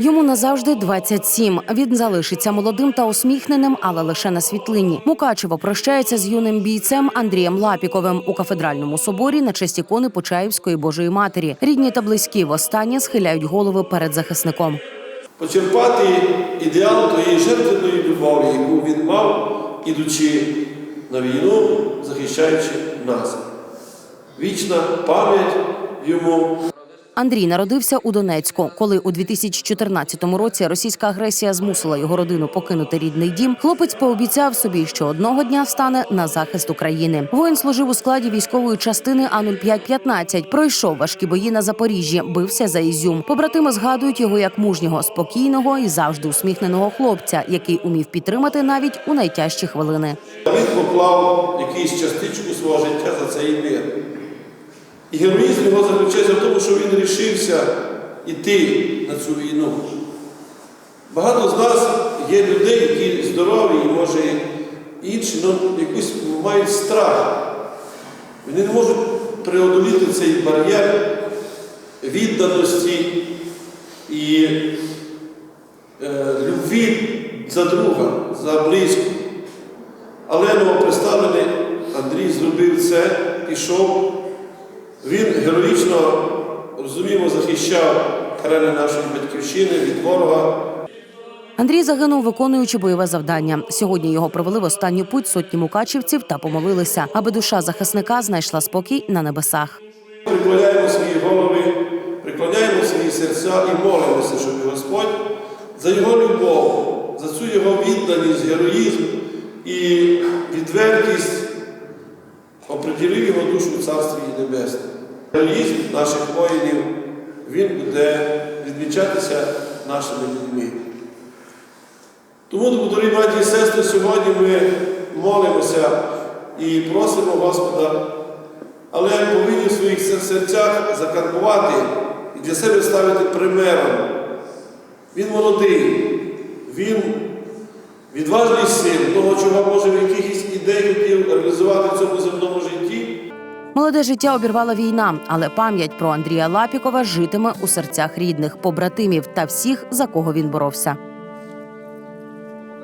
Йому назавжди 27. Він залишиться молодим та усміхненим, але лише на світлині. Мукачево прощається з юним бійцем Андрієм Лапіковим у кафедральному соборі на честь ікони Почаївської Божої Матері. Рідні та близькі востаннє схиляють голови перед захисником. почерпати ідеал тої жертвеної любові, яку він мав, ідучи на війну, захищаючи нас. Вічна пам'ять йому. Андрій народився у Донецьку. Коли у 2014 році російська агресія змусила його родину покинути рідний дім, хлопець пообіцяв собі, що одного дня стане на захист України. Воїн служив у складі військової частини А 0515 Пройшов важкі бої на Запоріжжі, бився за Ізюм. Побратими згадують його як мужнього, спокійного і завжди усміхненого хлопця, який умів підтримати навіть у найтяжчі хвилини. Він поклав якусь частичку свого життя за цей мир. І героїзм його заключається в тому, що він рішився йти на цю війну. Багато з нас є людей, які здорові, і може інші, але якусь мають страх. Вони не можуть преодоліти цей бар'єр відданості і е, любві за друга, за близько. Але новоприставлений Андрій зробив це, пішов. Він героїчно, розуміємо, захищав терени нашої батьківщини від ворога. Андрій загинув, виконуючи бойове завдання. Сьогодні його провели в останню путь сотні мукачівців та помолилися, аби душа захисника знайшла спокій на небесах. Приклоняємо свої голови, приклоняємо свої серця і молимося, щоб Господь за його любов, за цю його відданість, героїзм і відвертість оприділив його душу в Царстві Небесне. Героїзм наших воїнів, він буде відмічатися нашими людьми. Тому, дорогі браті і сестри, сьогодні ми молимося і просимо Господа, але повинні в своїх серцях закарбувати і для себе ставити примером. Він молодий, він відважний син, того, чого може в якихось ідей реалізувати в цьому земному. Молоде життя обірвала війна, але пам'ять про Андрія Лапікова житиме у серцях рідних, побратимів та всіх, за кого він боровся.